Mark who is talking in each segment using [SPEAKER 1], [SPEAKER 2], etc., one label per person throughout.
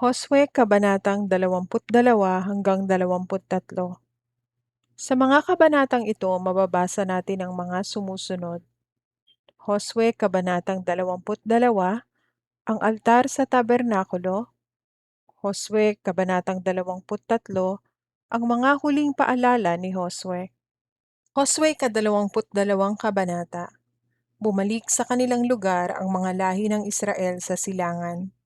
[SPEAKER 1] Josue Kabanatang 22 hanggang 23 Sa mga kabanatang ito, mababasa natin ang mga sumusunod. Josue Kabanatang 22, ang altar sa tabernakulo. Josue Kabanatang 23, ang mga huling paalala ni Josue. Josue Kadalawamput-dalawang Kabanata Bumalik sa kanilang lugar ang mga lahi ng Israel sa silangan.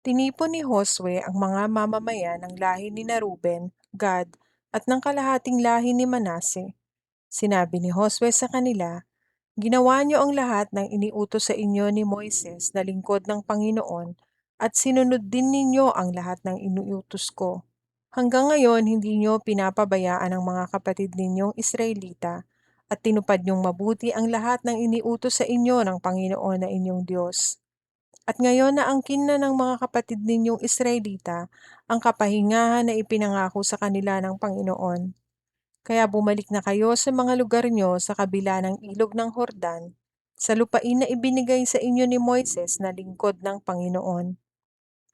[SPEAKER 1] Tinipon ni Josue ang mga mamamayan ng lahi ni na Ruben, Gad, at ng kalahating lahi ni Manase. Sinabi ni Josue sa kanila, Ginawa niyo ang lahat ng iniutos sa inyo ni Moises na lingkod ng Panginoon at sinunod din ninyo ang lahat ng iniutos ko. Hanggang ngayon hindi niyo pinapabayaan ang mga kapatid ninyong Israelita at tinupad niyong mabuti ang lahat ng iniutos sa inyo ng Panginoon na inyong Diyos. At ngayon na angkin na ng mga kapatid ninyong Israelita ang kapahingahan na ipinangako sa kanila ng Panginoon. Kaya bumalik na kayo sa mga lugar nyo sa kabila ng ilog ng Hordan, sa lupain na ibinigay sa inyo ni Moises na lingkod ng Panginoon.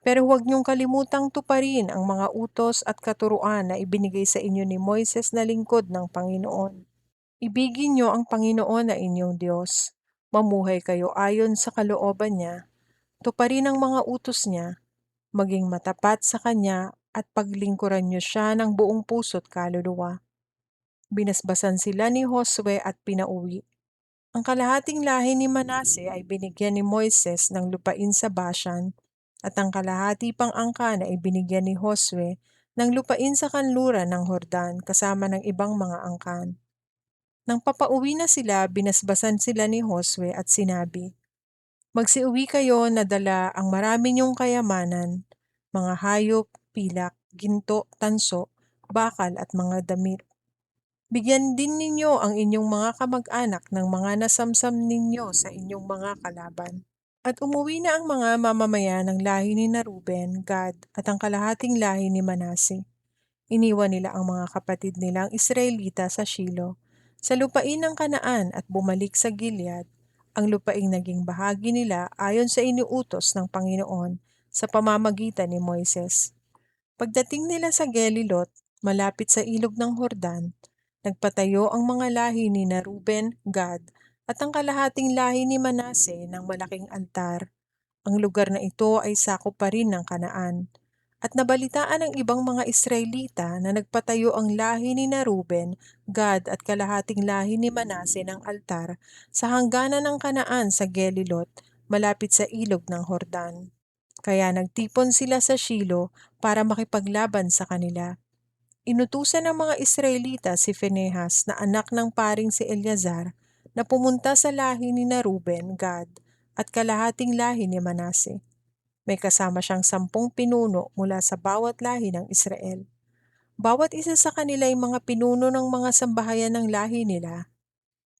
[SPEAKER 1] Pero huwag niyong kalimutang tuparin ang mga utos at katuruan na ibinigay sa inyo ni Moises na lingkod ng Panginoon. Ibigin niyo ang Panginoon na inyong Diyos. Mamuhay kayo ayon sa kalooban niya tuparin ang mga utos niya, maging matapat sa kanya at paglingkuran niyo siya ng buong puso't kaluluwa. Binasbasan sila ni Josue at pinauwi. Ang kalahating lahi ni Manase ay binigyan ni Moises ng lupain sa Bashan, at ang kalahati pang angkan ay binigyan ni Josue ng lupain sa kanluran ng Hordan kasama ng ibang mga angkan. Nang papauwi na sila, binasbasan sila ni Josue at sinabi, Magsiuwi kayo na dala ang marami niyong kayamanan, mga hayop, pilak, ginto, tanso, bakal at mga damit. Bigyan din ninyo ang inyong mga kamag-anak ng mga nasamsam ninyo sa inyong mga kalaban. At umuwi na ang mga mamamayan ng lahi ni na Ruben, Gad at ang kalahating lahi ni Manase. Iniwan nila ang mga kapatid nilang Israelita sa Shilo, sa lupain ng Kanaan at bumalik sa Gilead ang lupaing naging bahagi nila ayon sa iniutos ng Panginoon sa pamamagitan ni Moises. Pagdating nila sa Gelilot, malapit sa ilog ng Hordan, nagpatayo ang mga lahi ni na Ruben, Gad, at ang kalahating lahi ni Manase ng malaking altar. Ang lugar na ito ay sakop pa rin ng Kanaan. At nabalitaan ng ibang mga Israelita na nagpatayo ang lahi ni na Ruben, Gad at kalahating lahi ni Manase ng altar sa hangganan ng Kanaan sa Gelilot, malapit sa ilog ng Hordan. Kaya nagtipon sila sa Shilo para makipaglaban sa kanila. Inutusan ng mga Israelita si Phinehas na anak ng paring si Eleazar na pumunta sa lahi ni na Ruben, Gad at kalahating lahi ni Manase may kasama siyang sampung pinuno mula sa bawat lahi ng Israel. Bawat isa sa kanila ay mga pinuno ng mga sambahayan ng lahi nila.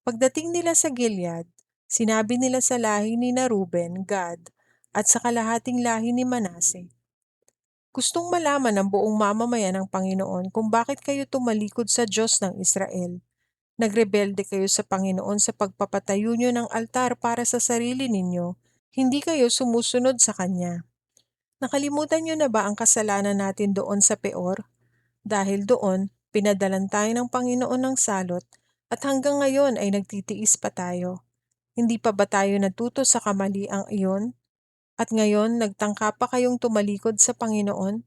[SPEAKER 1] Pagdating nila sa Gilead, sinabi nila sa lahi ni na Ruben, Gad, at sa kalahating lahi ni Manase. Gustong malaman ng buong mamamayan ng Panginoon kung bakit kayo tumalikod sa Diyos ng Israel. Nagrebelde kayo sa Panginoon sa pagpapatayo nyo ng altar para sa sarili ninyo hindi kayo sumusunod sa Kanya. Nakalimutan niyo na ba ang kasalanan natin doon sa Peor? Dahil doon, pinadalan tayo ng Panginoon ng salot at hanggang ngayon ay nagtitiis pa tayo. Hindi pa ba tayo natuto sa kamaliang iyon? At ngayon, nagtangka pa kayong tumalikod sa Panginoon?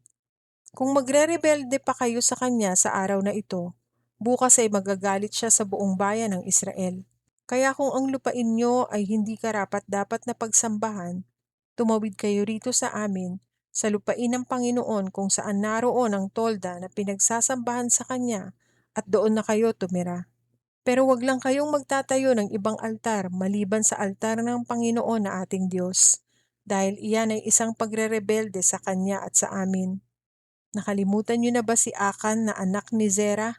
[SPEAKER 1] Kung magre-rebelde pa kayo sa Kanya sa araw na ito, bukas ay magagalit siya sa buong bayan ng Israel. Kaya kung ang lupain nyo ay hindi karapat dapat na pagsambahan, tumawid kayo rito sa amin, sa lupain ng Panginoon kung saan naroon ang tolda na pinagsasambahan sa Kanya, at doon na kayo tumira. Pero wag lang kayong magtatayo ng ibang altar maliban sa altar ng Panginoon na ating Diyos, dahil iyan ay isang pagre-rebelde sa Kanya at sa amin. Nakalimutan niyo na ba si Akan na anak ni Zerah?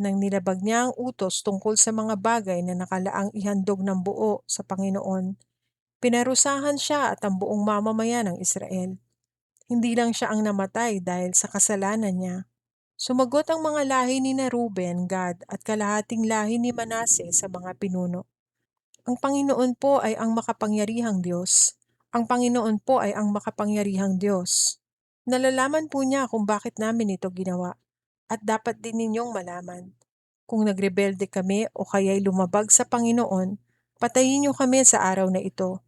[SPEAKER 1] Nang nilabag niya ang utos tungkol sa mga bagay na nakalaang ihandog ng buo sa Panginoon, pinarusahan siya at ang buong mamamayan ng Israel. Hindi lang siya ang namatay dahil sa kasalanan niya. Sumagot ang mga lahi ni na Ruben, Gad at kalahating lahi ni Manase sa mga pinuno. Ang Panginoon po ay ang makapangyarihang Diyos. Ang Panginoon po ay ang makapangyarihang Diyos. Nalalaman po niya kung bakit namin ito ginawa at dapat din ninyong malaman. Kung nagrebelde kami o kaya'y lumabag sa Panginoon, patayin niyo kami sa araw na ito.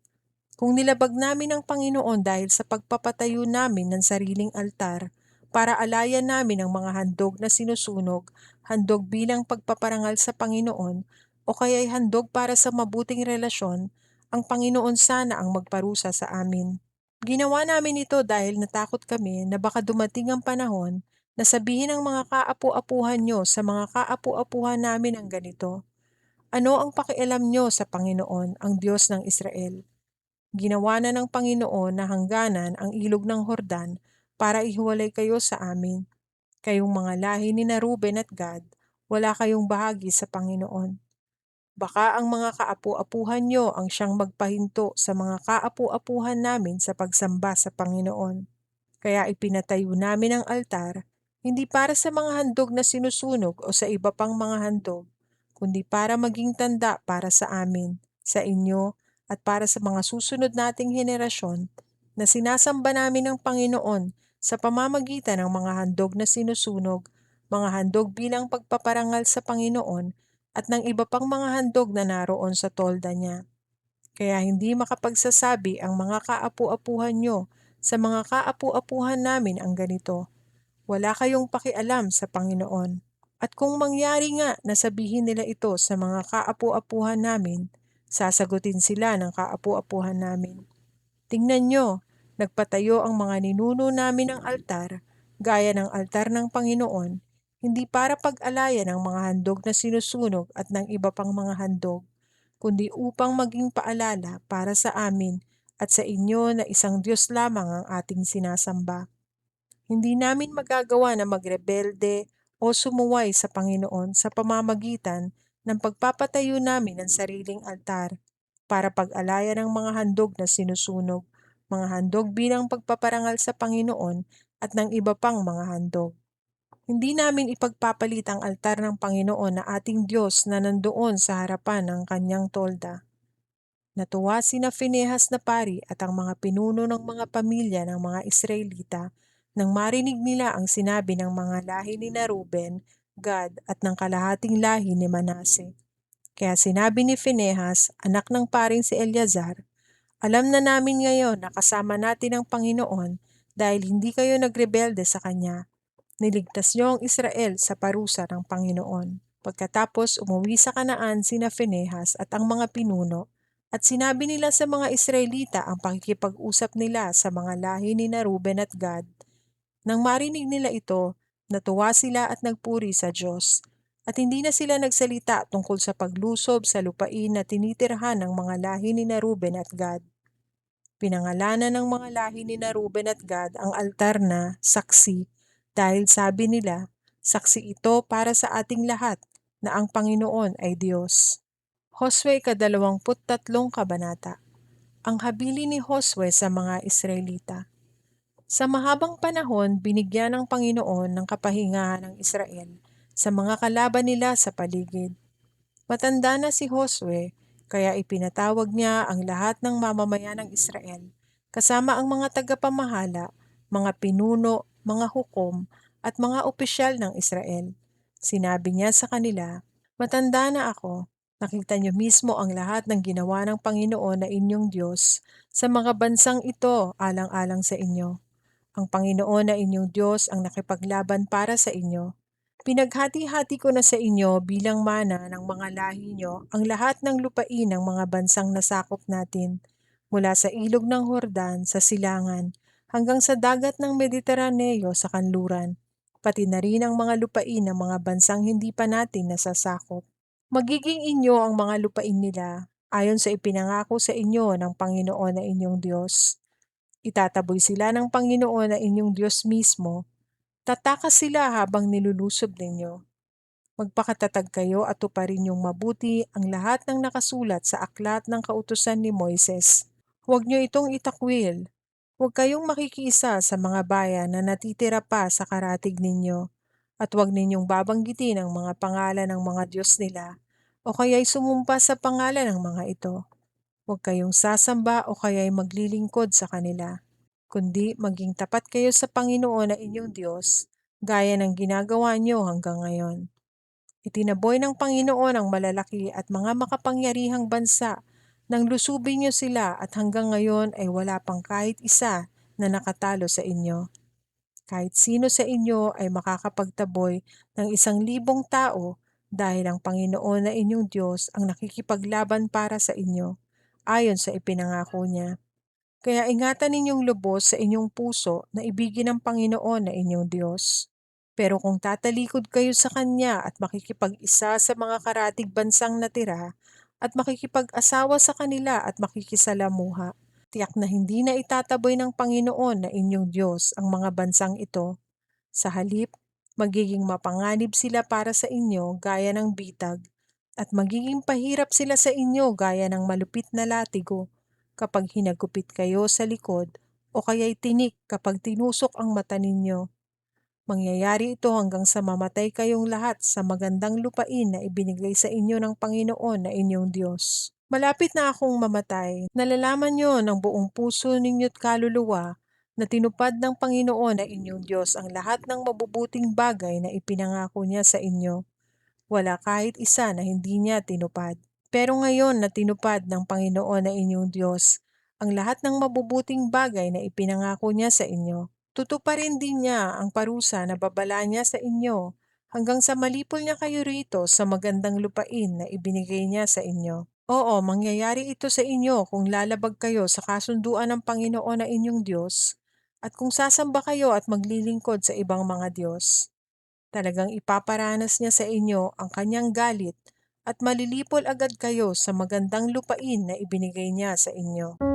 [SPEAKER 1] Kung nilabag namin ang Panginoon dahil sa pagpapatayo namin ng sariling altar para alayan namin ang mga handog na sinusunog, handog bilang pagpaparangal sa Panginoon, o kaya'y handog para sa mabuting relasyon, ang Panginoon sana ang magparusa sa amin. Ginawa namin ito dahil natakot kami na baka dumating ang panahon na sabihin ng mga kaapu-apuhan nyo sa mga kaapu-apuhan namin ang ganito, Ano ang pakialam nyo sa Panginoon, ang Diyos ng Israel? Ginawa na ng Panginoon na hangganan ang ilog ng Hordan para ihiwalay kayo sa amin. Kayong mga lahi ni na Ruben at Gad, wala kayong bahagi sa Panginoon. Baka ang mga kaapu-apuhan nyo ang siyang magpahinto sa mga kaapu-apuhan namin sa pagsamba sa Panginoon. Kaya ipinatayo namin ang altar, hindi para sa mga handog na sinusunog o sa iba pang mga handog, kundi para maging tanda para sa amin, sa inyo, at para sa mga susunod nating henerasyon na sinasamba namin ang Panginoon sa pamamagitan ng mga handog na sinusunog, mga handog bilang pagpaparangal sa Panginoon, at ng iba pang mga handog na naroon sa tolda niya. Kaya hindi makapagsasabi ang mga kaapu-apuhan nyo sa mga kaapu-apuhan namin ang ganito, Wala kayong pakialam sa Panginoon. At kung mangyari nga na sabihin nila ito sa mga kaapu-apuhan namin, sasagutin sila ng kaapu-apuhan namin. Tingnan nyo, nagpatayo ang mga ninuno namin ng altar, gaya ng altar ng Panginoon, hindi para pag-alayan ng mga handog na sinusunog at ng iba pang mga handog, kundi upang maging paalala para sa amin at sa inyo na isang Diyos lamang ang ating sinasamba. Hindi namin magagawa na magrebelde o sumuway sa Panginoon sa pamamagitan ng pagpapatayo namin ng sariling altar para pag-alaya ng mga handog na sinusunog, mga handog bilang pagpaparangal sa Panginoon at ng iba pang mga handog. Hindi namin ipagpapalit ang altar ng Panginoon na ating Diyos na nandoon sa harapan ng kanyang tolda. Natuwa sina Finehas na pari at ang mga pinuno ng mga pamilya ng mga Israelita nang marinig nila ang sinabi ng mga lahi ni na Ruben, Gad at ng kalahating lahi ni Manase. Kaya sinabi ni Finehas, anak ng paring si Eleazar, Alam na namin ngayon na kasama natin ang Panginoon dahil hindi kayo nagrebelde sa Kanya Niligtas niyo ang Israel sa parusa ng Panginoon. Pagkatapos umuwi sa Kanaan sina Phinehas at ang mga pinuno, at sinabi nila sa mga Israelita ang pakikipag-usap nila sa mga lahi ni na Ruben at Gad. Nang marinig nila ito, natuwa sila at nagpuri sa Diyos. At hindi na sila nagsalita tungkol sa paglusob sa lupain na tinitirhan ng mga lahi ni na Ruben at Gad. Pinangalanan ng mga lahi ni na Ruben at Gad ang altar na saksi dahil sabi nila, saksi ito para sa ating lahat na ang Panginoon ay Diyos. Josue kadalawamput tatlong kabanata. Ang habili ni Josue sa mga Israelita. Sa mahabang panahon, binigyan ng Panginoon ng kapahingahan ng Israel sa mga kalaban nila sa paligid. Matanda na si Josue, kaya ipinatawag niya ang lahat ng mamamayan ng Israel, kasama ang mga tagapamahala, mga pinuno mga hukom at mga opisyal ng Israel. Sinabi niya sa kanila, Matanda na ako, nakita niyo mismo ang lahat ng ginawa ng Panginoon na inyong Diyos sa mga bansang ito alang-alang sa inyo. Ang Panginoon na inyong Diyos ang nakipaglaban para sa inyo. Pinaghati-hati ko na sa inyo bilang mana ng mga lahi nyo ang lahat ng lupain ng mga bansang nasakop natin, mula sa ilog ng Hordan sa silangan hanggang sa dagat ng Mediteraneo sa kanluran, pati na rin ang mga lupain ng mga bansang hindi pa natin nasasakop. Magiging inyo ang mga lupain nila ayon sa ipinangako sa inyo ng Panginoon na inyong Diyos. Itataboy sila ng Panginoon na inyong Diyos mismo. Tatakas sila habang nilulusob ninyo. Magpakatatag kayo at tuparin yung mabuti ang lahat ng nakasulat sa aklat ng kautusan ni Moises. Huwag niyo itong itakwil Huwag kayong makikiisa sa mga bayan na natitira pa sa karatig ninyo, at huwag ninyong babanggitin ang mga pangalan ng mga Diyos nila, o kaya'y sumumpa sa pangalan ng mga ito. Huwag kayong sasamba o kaya'y maglilingkod sa kanila. kundi maging tapat kayo sa Panginoon na inyong Diyos, gaya ng ginagawa niyo hanggang ngayon. Itinaboy ng Panginoon ang malalaki at mga makapangyarihang bansa nang lusubin niyo sila at hanggang ngayon ay wala pang kahit isa na nakatalo sa inyo. Kahit sino sa inyo ay makakapagtaboy ng isang libong tao dahil ang Panginoon na inyong Diyos ang nakikipaglaban para sa inyo, ayon sa ipinangako niya. Kaya ingatan ninyong lubos sa inyong puso na ibigin ang Panginoon na inyong Diyos. Pero kung tatalikod kayo sa Kanya at makikipag-isa sa mga karatig bansang natira, at makikipag-asawa sa kanila at makikisalamuha, tiyak na hindi na itataboy ng Panginoon na inyong Diyos ang mga bansang ito. Sa halip, magiging mapanganib sila para sa inyo gaya ng bitag, at magiging pahirap sila sa inyo gaya ng malupit na latigo kapag hinagupit kayo sa likod o kaya'y tinik kapag tinusok ang mata ninyo. Mangyayari ito hanggang sa mamatay kayong lahat sa magandang lupain na ibinigay sa inyo ng Panginoon na inyong Diyos. Malapit na akong mamatay, nalalaman niyo ng buong puso ninyo't kaluluwa na tinupad ng Panginoon na inyong Diyos ang lahat ng mabubuting bagay na ipinangako niya sa inyo. Wala kahit isa na hindi niya tinupad. Pero ngayon na tinupad ng Panginoon na inyong Diyos ang lahat ng mabubuting bagay na ipinangako niya sa inyo, tutuparin din niya ang parusa na babala niya sa inyo hanggang sa malipol niya kayo rito sa magandang lupain na ibinigay niya sa inyo. Oo, mangyayari ito sa inyo kung lalabag kayo sa kasunduan ng Panginoon na inyong Diyos at kung sasamba kayo at maglilingkod sa ibang mga Diyos. Talagang ipaparanas niya sa inyo ang kanyang galit at malilipol agad kayo sa magandang lupain na ibinigay niya sa inyo.